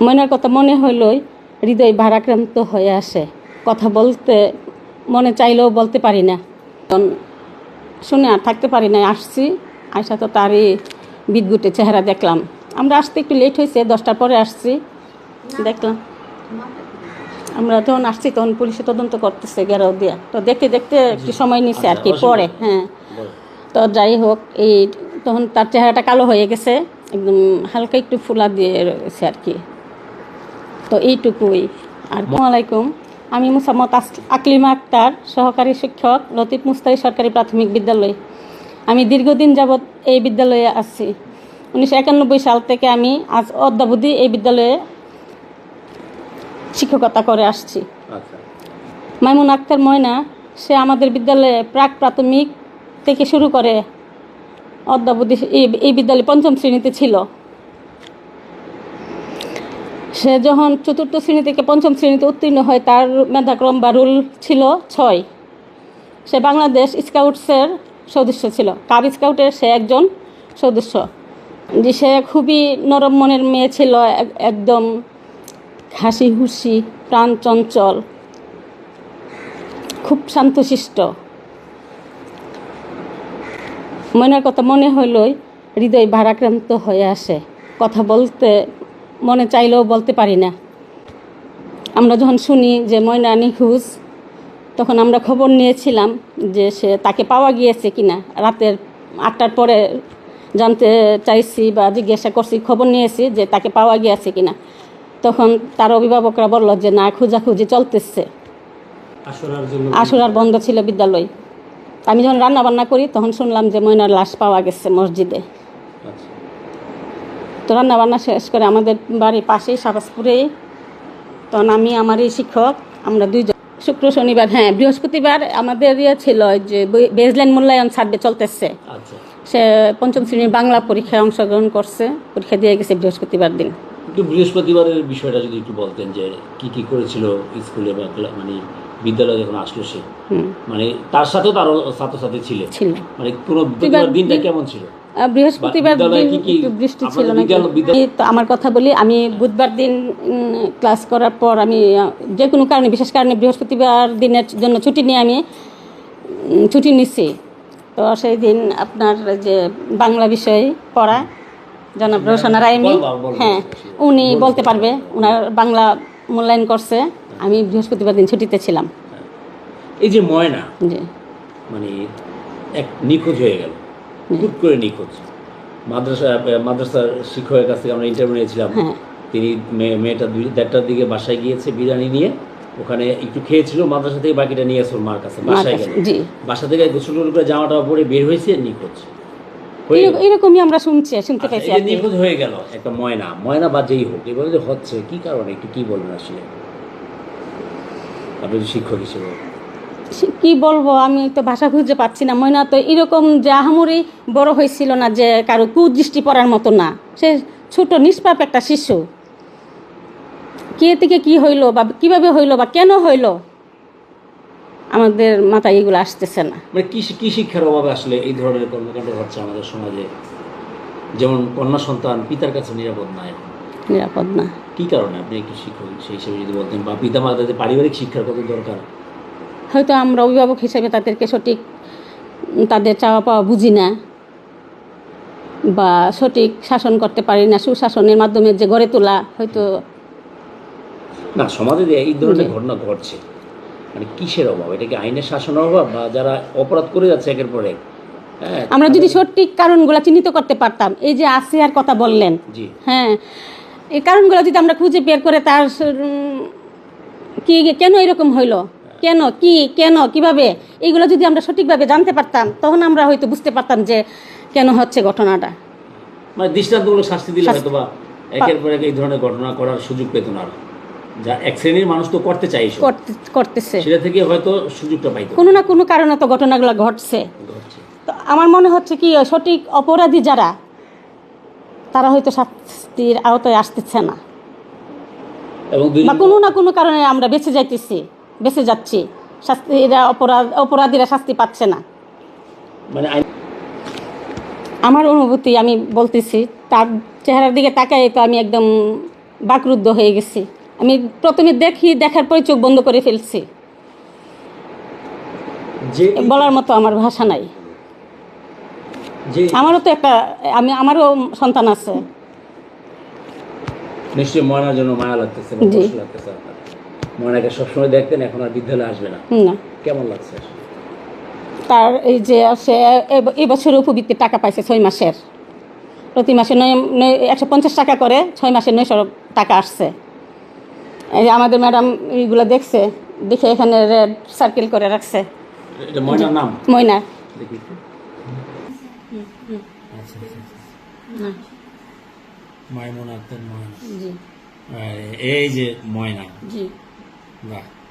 মনের কথা মনে হইলই হৃদয় ভারাক্রান্ত হয়ে আসে। কথা বলতে মনে চাইলেও বলতে পারি না। তখন শুনে আর থাকতে পারি না আসছি। আসা তো তারই বিদগুটে চেহারা দেখলাম। আমরা আসতে একটু লেট হয়েছে দশটার পরে আসছি। দেখলাম। আমরা যখন আসছি তখন পুলিশে তদন্ত করতেছে গেরাও দিয়া। তো দেখতে দেখতে একটু সময় নিছে আর কি আচ্ছা, পরে হ্যাঁ। তো যাই হোক এই তখন তার চেহারাটা কালো হয়ে গেছে একদম হালকা একটু ফুলা দিয়ে রয়েছে আর কি। তো এইটুকুই। আর আলাইকুম আমি মুসাম্মদ আকলিমা আক্তার সহকারী শিক্ষক লতিফ মুস্তাই সরকারি প্রাথমিক বিদ্যালয়। আমি দীর্ঘদিন যাবৎ এই বিদ্যালয়ে আছি। উনিশশো একানব্বই সাল থেকে আমি আজ অদ্যাবধি এই বিদ্যালয়ে শিক্ষকতা করে আসছি। আচ্ছা। মাইমুন আক্তার ময়না সে আমাদের বিদ্যালয়ে প্রাক প্রাথমিক থেকে শুরু করে অদ্যাবধি এই বিদ্যালয়ে পঞ্চম শ্রেণীতে ছিল। সে যখন চতুর্থ শ্রেণি থেকে পঞ্চম শ্রেণীতে উত্তীর্ণ হয়, তার মেধাক্রম বা রুল ছিল ছয়। সে বাংলাদেশ স্কাউটসের সদস্য ছিল। কাব স্কাউটের সে একজন সদস্য। যে সে খুবই নরম মনের মেয়ে ছিল একদম হাসি হুসি প্রাণ চঞ্চল, খুব শান্তশিষ্ট। মনের কথা মনে হইলই হৃদয় ভারাক্রান্ত হয়ে আসে। কথা বলতে মনে চাইলেও বলতে পারি না। আমরা যখন শুনি যে ময়না নিখোঁজ তখন আমরা খবর নিয়েছিলাম যে সে তাকে পাওয়া গিয়েছে কিনা। রাতের আটটার পরে জানতে চাইছি বা জিজ্ঞাসা করছি খবর নিয়েছি যে তাকে পাওয়া গিয়েছে কিনা। তখন তার অভিভাবকরা বলল যে না খোঁজাখুঁজি চলতেছে। আশুরার বন্ধ ছিল বিদ্যালয়। আমি যখন রান্না বান্না করি তখন শুনলাম যে ময়নার লাশ পাওয়া গেছে মসজিদে। আচ্ছা। তো রান্না বান্না শেষ করে আমাদের বাড়ির পাশেই সাবাসপুরেই তখন আমি আমার এই শিক্ষক আমরা দুইজন। শুক্র শনিবার হ্যাঁ বৃহস্পতিবার আমাদের ইয়ে ছিল যে বেজলাইন মূল্যায়ন সার্ভে চলতেছে। আচ্ছা। সে পঞ্চম শ্রেণির বাংলা পরীক্ষায় অংশগ্রহণ করছে পরীক্ষা দিয়ে গেছে বৃহস্পতিবার দিন। একটু বৃহস্পতিবারের বিষয়টা যদি একটু বলতেন যে কি কি করেছিল স্কুলে বা মানে বিদ্যালয়ে যখন আসলো সে? মানে তার সাথেও তারও ছাত্রছাত্রী ছিলেন ছিল। মানে পুরো দিনটা কেমন ছিল? বৃহস্পতিবার বৃষ্টি ছিল না বিদ্যালয়- বিদ্যালয়- তো আমার কথা বলি আমি বুধবার দিন ক্লাস করার পর আমি যে কোনো কারণে বিশেষ কারণে বৃহস্পতিবার দিনের জন্য ছুটি নিয়ে আমি ছুটি নিচ্ছি তো সেই দিন আপনার যে বাংলা বিষয় পড়া জনাব রোশনা রায়মি। হ্যাঁ উনি বলতে পারবে ওনার বাংলা মূল্যায়ন করছে আমি বৃহস্পতিবার দিন ছুটিতে ছিলাম। এই যে ময়না মানে এক নিখোঁজ হয়ে গেল। হুট করে নিখোঁজ। মাদ্রাসা মাদ্রাসার শিক্ষকের কাছ থেকে আমরা ইন্টারভিউ নিয়েছিলাম। হ্যাঁ। তিনি মেয়েটা দুই দেড়টার দিকে বাসায় গিয়েছে বিরিয়ানি নিয়ে। ওখানে একটু খেয়েছিল মাদ্রাসা থেকে বাকিটা নিয়ে আসল মার কাছে বাসায় গেল। বাসা থেকে গোসল করে জামাটা পরে বের হয়েছে নিখোঁজ। এরকমই আমরা শুনছি শুনতে আচ্ছা, পাইছি। নিখোঁজ হয়ে গেল একটা ময়না। ময়না বা যেই হোক এভাবে যে হচ্ছে কি কারণে একটু কি বলবেন আসলে? আপনি শিক্ষক হিসেবে। কি বলব আমি তো ভাষা খুঁজে পাচ্ছি না। ময়না তো এরকম যে আহামরি বড় হয়েছিল না যে কারও কুদৃষ্টি পড়ার মতো না। সে ছোট নিষ্পাপ একটা শিশু। কে থেকে কি হইল বা কীভাবে হইল বা কেন হইল আমাদের মাথায় এগুলো আসতেছে না। মানে কি কি শিক্ষার অভাবে আসলে এই ধরনের কর্মকাণ্ড হচ্ছে আমাদের সমাজে? যেমন কন্যা সন্তান পিতার কাছে নিরাপদ না নিরাপদ না। কি কারণে? আপনি একটু শিক্ষক সেই হিসেবে যদি বলতেন বা পিতা মাতাদের পারিবারিক শিক্ষার কত দরকার? হয়তো আমরা অভিভাবক হিসেবে তাদেরকে সঠিক তাদের চাওয়া পাওয়া বুঝি না বা সঠিক শাসন করতে পারি না সুশাসনের মাধ্যমে যে গড়ে তোলা হয়তো না সমাজে এই ধরনের ঘটনা ঘটছে মানে কিসের অভাব? এটা কি আইনের শাসনের অভাব বা যারা অপরাধ করে যাচ্ছে একের পর এক? হ্যাঁ আমরা যদি সঠিক কারণগুলো চিহ্নিত করতে পারতাম এই যে আসিয়ার কথা বললেন হ্যাঁ এই কারণগুলো যদি আমরা খুঁজে বের করে তার কি কেন এরকম হইল? কেন কি কেন কীভাবে? এইগুলো যদি আমরা সঠিকভাবে জানতে পারতাম তখন আমরা হয়তো বুঝতে পারতাম যে কেন হচ্ছে ঘটনাটা। মানে দৃষ্টান্তমূলক শাস্তি দিলে হয়তো বা একের পর এক এই ধরনের ঘটনা করার সুযোগ পেত না যা এক শ্রেণির মানুষ তো করতে চাই করতেছে। সেটা থেকে হয়তো সুযোগটা পাইতো। কোনো না কোনো কারণে তো ঘটনাগুলো ঘটছে। তো আমার মনে হচ্ছে কি সঠিক অপরাধী যারা তারা হয়তো শাস্তির আওতায় আসতেছে না। এবং কোনো না কোনো কারণে আমরা বেঁচে যাইতেছি। বেঁচে যাচ্ছি। শাস্তিরা অপরাধ অপরাধীরা শাস্তি পাচ্ছে না। মানে আমার অনুভূতি আমি বলতেছি তার চেহারার দিকে তাকাই তো আমি একদম বাকরুদ্ধ হয়ে গেছি। আমি প্রথমে দেখি দেখার পরে চোখ বন্ধ করে ফেলছি। বলার মতো আমার ভাষা নাই। আমারও তো একটা আমি আমারও সন্তান আছে। নিশ্চয়ই ময়নার জন্য মায়া লাগতেছে ময়নাকে সবসময় দেখতেন এখন আর বিদ্যালয়ে আসবে না। না। কেমন লাগছে? তার এই যে সে এবছর উপবৃত্তির টাকা পাইছে ছয় মাসের। প্রতি মাসে নয় নয় একশো পঞ্চাশ টাকা করে ছয় মাসে নয়শো টাকা আসছে। এই যে আমাদের ম্যাডাম এইগুলো দেখছে দেখে এখানে রেড সার্কেল করে রাখছে। ময়না। আচ্ছা, আচ্ছা, আচ্ছা। মাইমুন আক্তার ময়না। এই যে ময়না। জি। Right.